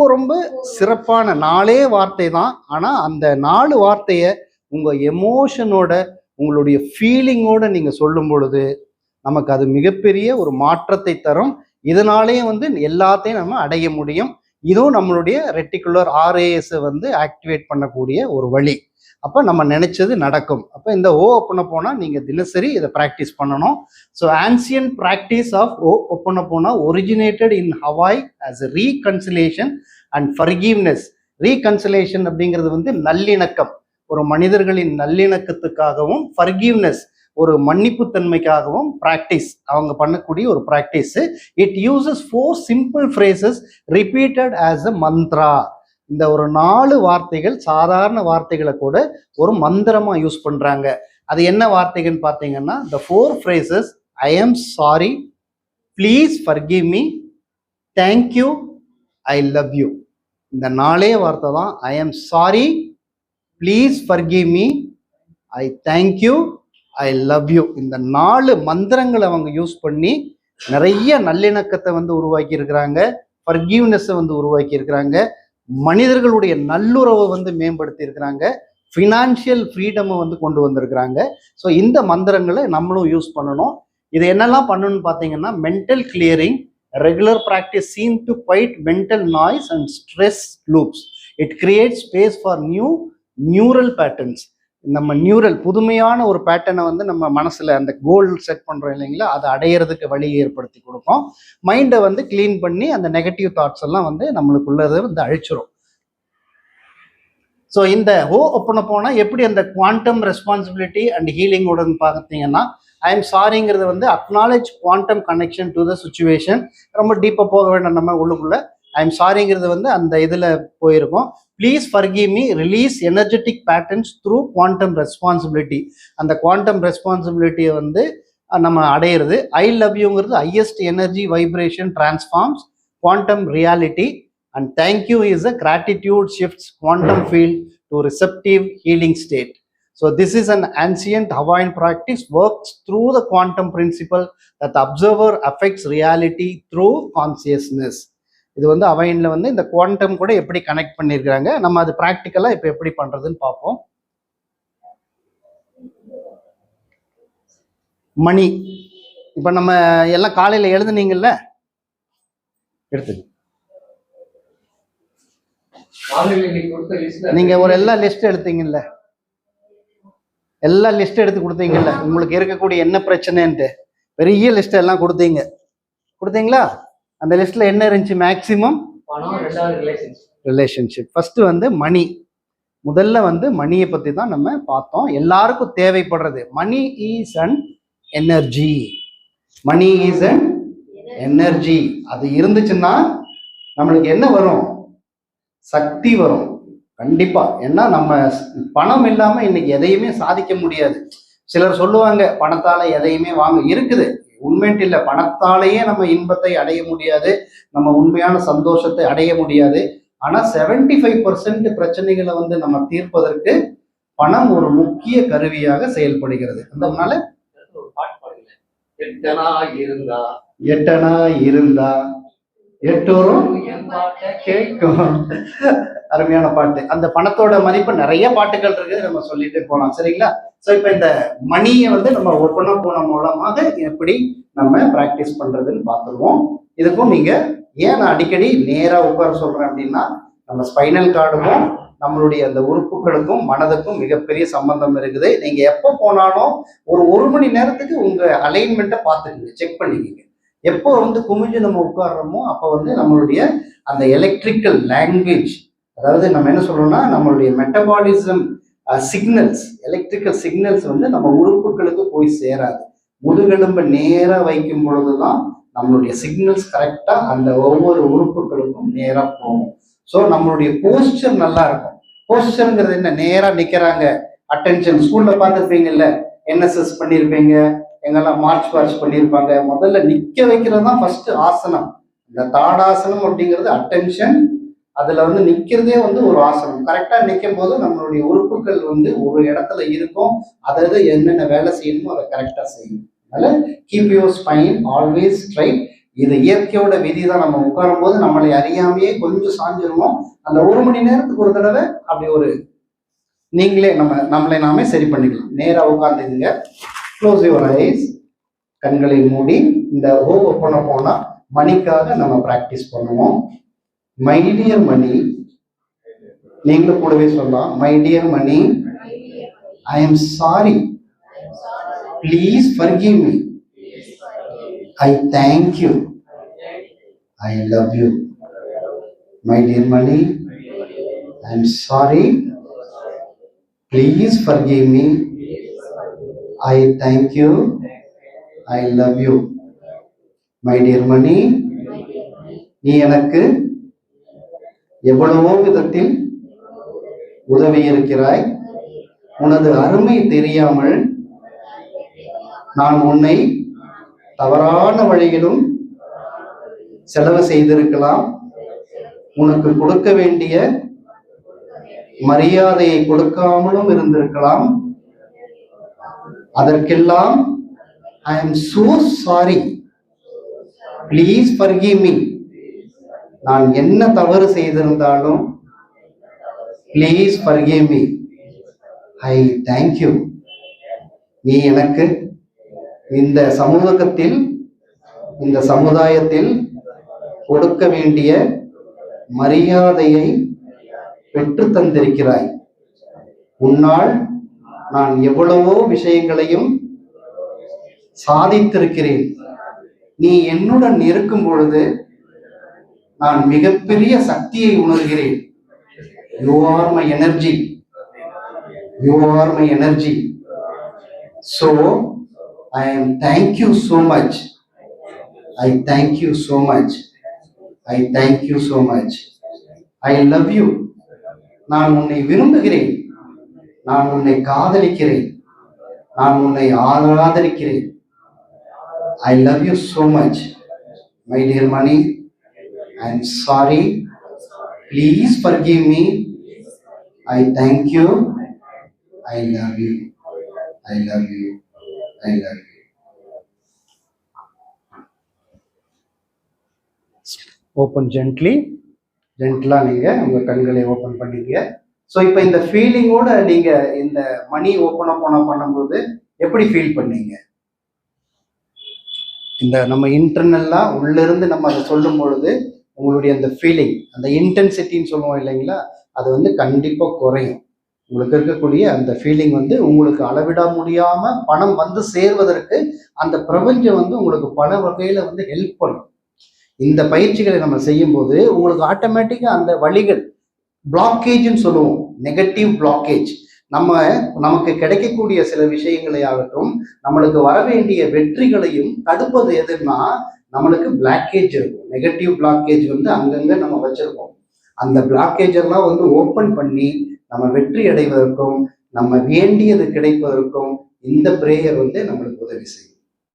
ரொம்ப ரொம்ப சிறப்பான நாலே வார்த்தை தான். ஆனா அந்த நாலு வார்த்தையை உங்க எமோஷனோட உங்களுடைய ஃபீலிங்கோட நீங்க சொல்லும் பொழுது நமக்கு அது மிகப்பெரிய ஒரு மாற்றத்தை தரும். இதனாலேயே வந்து எல்லாத்தையும் நம்ம அடைய முடியும். இதுவும் நம்மளுடைய ரெட்டிகுலர் ஆர்ஏஎஸை வந்து ஆக்டிவேட் பண்ணக்கூடிய ஒரு வழி. அப்போ நம்ம நினைச்சது நடக்கும். அப்போ இந்த ஓ ஒப்பனை போனால் நீங்கள் தினசரி இதை ப்ராக்டிஸ் பண்ணணும். ஸோ ஆன்சியன் ப்ராக்டிஸ் ஆஃப் ஓ ஒப்பனை போனால் originated in Hawaii as a reconciliation and forgiveness reconciliation அப்படிங்கிறது வந்து நல்லிணக்கம். ஒரு மனிதர்களின் நல்லிணக்கத்துக்காகவும் ஃபர்கீவ்னஸ் ஒரு மன்னிப்புத்தன்மைக்காகவும் ப்ராக்டிஸ் அவங்க பண்ணக்கூடிய ஒரு practice it uses four simple phrases repeated as a mantra இந்த ஒரு நாலு வார்த்தைகள் சாதாரண வார்த்தைகளை கூட ஒரு மந்திரமா யூஸ் பண்றாங்க. அது என்ன வார்த்தைகள்னு பார்த்தீங்கன்னா the four phrases I am sorry please forgive me thank you I love you இந்த நாலே வார்த்தை தான் I am sorry please forgive me I thank you I love you இந்த நாலு மந்திரங்களை அவங்க யூஸ் பண்ணி நிறைய நல்லிணக்கத்தை வந்து உருவாக்கி இருக்கிறாங்க ஃபர்கிவ்னஸை வந்து உருவாக்கி இருக்கிறாங்க மனிதர்களுடைய நல்லுறவை வந்து மேம்படுத்தி இருக்கிறாங்க ஃபினான்ஷியல் ஃப்ரீடமை வந்து கொண்டு வந்திருக்கிறாங்க. ஸோ இந்த மந்திரங்களை நம்மளும் யூஸ் பண்ணணும். இது என்னெல்லாம் பண்ணணும்னு பார்த்தீங்கன்னா mental clearing regular practice seem to fight mental noise and stress loops it create space for new neural patterns நம்ம நியூரல் புதுமையான ஒரு பேட்டர்னை வந்து நம்ம மனசில் அந்த கோல் செட் பண்ணுறோம் இல்லைங்களா? அதை அடையிறதுக்கு வழி ஏற்படுத்தி கொடுக்கும். மைண்டை வந்து க்ளீன் பண்ணி அந்த நெகட்டிவ் தாட்ஸ் எல்லாம் வந்து நம்மளுக்குள்ளதை வந்து அழிச்சிரும். ஸோ இந்த ஹோ ஒப்பனை போனால் எப்படி அந்த குவாண்டம் ரெஸ்பான்சிபிலிட்டி அண்ட் ஹீலிங்கோட பார்த்தீங்கன்னா ஐ எம் சாரிங்கிறது வந்து acknowledge quantum connection to the situation ரொம்ப டீப்பாக போக வேண்டாம் நம்ம உள்ளுக்குள்ளே. ஐ எம் சாரிங்கிறது வந்து அந்த இதில் போயிருக்கோம். Please forgive me release energetic patterns through quantum responsibility அந்த குவாண்டம் ரெஸ்பான்சிபிலிட்டியை வந்து நம்ம அடையிறது. I love யூங்கிறது highest energy vibration transforms quantum reality and thank you is a gratitude shifts quantum field to receptive healing state So this is an ancient Hawaiian practice works through the quantum principle that the observer affects reality through consciousness. இது வந்து அவைனில் வந்து இந்த quantum கூட எப்படி connect பண்ணியிருக்கிறாங்க நம்ம அது ப்ராக்டிக்கலாக இப்போ எப்படி பண்ணுறதுன்னு பார்ப்போம். மணி. இப்போ நம்ம எல்லாம் காலையில் எழுதுனீங்கல்ல? எடுத்துங்க. நீங்க ஒரு எல்லா லிஸ்ட் எடுத்தீங்கல்ல? எல்லா லிஸ்ட் எடுத்து கொடுத்தீங்கல்ல? உங்களுக்கு இருக்கக்கூடிய என்ன பிரச்சனைன்ட்டு. பெரிய லிஸ்ட் எல்லாம் கொடுத்தீங்க. கொடுத்தீங்களா? அந்த லிஸ்ட்ல என்ன இருந்துச்சு மேக்சிமம் ரிலேஷன்ஷிப் ஃபர்ஸ்ட் வந்து மணி முதல்ல வந்து மணியை பத்தி தான் நம்ம பார்த்தோம். எல்லாருக்கும் தேவைப்படுறது. Money is an energy money is an energy அது இருந்துச்சுன்னா நம்மளுக்கு என்ன வரும்? சக்தி வரும். கண்டிப்பா. ஏன்னா நம்ம பணம் இல்லாம இன்னைக்கு எதையுமே சாதிக்க முடியாது. சிலர் சொல்லுவாங்க பணத்தால எதையுமே வாங்க இருக்குது. உண்மைட்டு இல்லை பணத்தாலேயே நம்ம இன்பத்தை அடைய முடியாது. நம்ம உண்மையான சந்தோஷத்தை அடைய முடியாது. ஆனா 75% ஃபைவ் பர்சன்ட் பிரச்சனைகளை வந்து நம்ம தீர்ப்பதற்கு பணம் ஒரு முக்கிய கருவியாக செயல்படுகிறது. அதனால எட்டனா இருந்தா எட்டனா இருந்தா எட்டோரும் கேட்கும். அருமையான பாட்டு. அந்த பணத்தோட மதிப்பு நிறைய பாட்டுகள் இருக்கு நம்ம சொல்லிட்டு போலாம். சரிங்களா? சோ இப்ப இந்த மணியை வந்து நம்ம ஒப்பனை போன மூலமாக எப்படி நம்ம பிராக்டிஸ் பண்றதுன்னு பார்த்துருவோம். இதுக்கும் நீங்க ஏன் நான் அடிக்கடி நேரா உட்கார சொல்றேன் அப்படின்னா நம்ம ஸ்பைனல் கார்டுக்கும் நம்மளுடைய அந்த உறுப்புகளுக்கும் மனதுக்கும் மிகப்பெரிய சம்பந்தம் இருக்குது. நீங்க எப்போ போனாலும் ஒரு ஒரு மணி நேரத்துக்கு உங்க அலைன்மெண்ட்டை பார்த்துக்கங்க. செக் பண்ணிக்கங்க. எப்போ வந்து குமிஞ்சு நம்ம உட்கார்றோமோ அப்போ வந்து நம்மளுடைய அந்த எலக்ட்ரிக்கல் லாங்குவேஜ் அதாவது நம்ம என்ன சொல்றோம்னா நம்மளுடைய மெட்டபாலிசம் சிக்னல்ஸ் எலக்ட்ரிக்கல் சிக்னல்ஸ் வந்து நம்ம உறுப்புகளுக்கு போய் சேராது. முதுகெலும்பை நேராக வைக்கும் பொழுதுதான் நம்மளுடைய சிக்னல்ஸ் கரெக்டாக அந்த ஒவ்வொரு உறுப்புகளுக்கும் நேராக போகும். ஸோ நம்மளுடைய போஸ்டர் நல்லா இருக்கும் போஸ்டருங்கிறது என்ன? நேராக நிற்கிறாங்க அட்டென்ஷன் ஸ்கூலில் பார்த்துருப்பீங்கல்ல என்எஸ்எஸ் பண்ணியிருப்பீங்க எங்கெல்லாம் மார்ச் பார்ச் பண்ணியிருப்பாங்க முதல்ல நிற்க வைக்கிறது தான் ஃபர்ஸ்ட் ஆசனம். இந்த தாடாசனம் அப்படிங்கிறது அட்டென்ஷன் அதுல வந்து நிக்கிறதே வந்து ஒரு ஆசனம். கரெக்டா நிற்கும் போது நம்மளுடைய உறுப்புகள் வந்து ஒரு இடத்துல இருக்கும். அதாவது என்னென்ன வேலை செய்யணுமோ அதை கரெக்டா செய்யும். அதனால keep your spine always straight இது இயற்கையோட விதி தான் நம்ம உட்காரும் போது நம்மளை அறியாமையே கொஞ்சம் சாஞ்சிருவோம் அந்த ஒரு மணி நேரத்துக்கு ஒரு தடவை அப்படி ஒரு நீங்களே நம்ம நம்மளை நாமே சரி பண்ணிக்கலாம். நேரா உட்காந்துங்க க்ளோஸ் யுவர் ஐஸ் கண்களை மூடி. இந்த ஓ பண்ண போனா மணிக்காக நம்ம ப்ராக்டிஸ் பண்ணுவோம். மைடியர் மணி நீங்களும் கூடவே சொல்லலாம். My dear money I am sorry please forgive me I thank you I love you my dear money I am sorry please forgive me I thank you I love you my dear money நீ எனக்கு எவ்வளவோ விதத்தில் உதவி இருக்கிறாய். உனது அருமை தெரியாமல் நான் உன்னை தவறான வழியிலும் செலவு செய்திருக்கலாம். உனக்கு கொடுக்க வேண்டிய மரியாதையை கொடுக்காமலும் இருந்திருக்கலாம். அதற்கெல்லாம் I am so sorry please forgive me நான் என்ன தவறு செய்திருந்தாலும் please forgive me I thank you நீ எனக்கு இந்த சமூகத்தில் இந்த சமுதாயத்தில் கொடுக்க வேண்டிய மரியாதையை பெற்று தந்திருக்கிறாய். உன்னால் நான் எவ்வளவோ விஷயங்களையும் சாதித்திருக்கிறேன். நீ என்னுடன் இருக்கும் பொழுது நான் மிகப்பெரிய சக்தியை உணர்கிறேன். You are my energy you are my energy so I am thank you you much I thank you you much I thank you you much I love you நான் உன்னை விரும்புகிறேன். நான் உன்னை காதலிக்கிறேன். நான் உன்னை ஆதரிக்கிறேன் I love you so much my dear money I am sorry please forgive me. I thank you I love you I love you I love you open gently ஜென்டலாக நீங்கள் உங்கள் கண்களை ஓப்பன் பண்ணிக்க ஸோ இப்போ இந்த ஃபீலிங்கோட நீங்கள் இந்த மணி ஓப்பன் அப் பண்ண பண்ணும்போது எப்படி ஃபீல் பண்ணீங்க? இந்த நம்ம இன்டர்னல்லாக உள்ளிருந்து நம்ம அதை சொல்லும் பொழுது உங்களுடைய அந்த ஃபீலிங் அந்த இன்டென்சிட்டின்னு சொல்லுவோம் இல்லைங்களா? அது வந்து கண்டிப்பாக குறையும். உங்களுக்கு இருக்கக்கூடிய அந்த ஃபீலிங் வந்து உங்களுக்கு அளவிட முடியாம பணம் வந்து சேர்வதற்கு அந்த பிரபஞ்சம் வந்து உங்களுக்கு பல வகையில வந்து ஹெல்ப் பண்ணும். இந்த பயிற்சிகளை நம்ம செய்யும்போது உங்களுக்கு ஆட்டோமேட்டிக்காக அந்த வழிகள் பிளாக்கேஜ்னு சொல்லுவோம். நெகட்டிவ் பிளாக்கேஜ் நம்ம நமக்கு கிடைக்கக்கூடிய சில விஷயங்களை ஆகட்டும் நம்மளுக்கு வர வேண்டிய வெற்றிகளையும் தடுப்பது எதுன்னா நம்மளுக்கு பிளாக்கேஜ் இருக்கும். நெகட்டிவ் பிளாக்கேஜ் வந்து அங்கங்க நம்ம வச்சிருக்கோம். அந்த பிளாக்கேஜ் எல்லாம் வந்து ஓப்பன் பண்ணி நம்ம வெற்றி அடைவதற்கும் நம்ம வேண்டியது கிடைப்பதற்கும் இந்த பிரேயர் வந்து நம்மளுக்கு உதவி செய்யும்.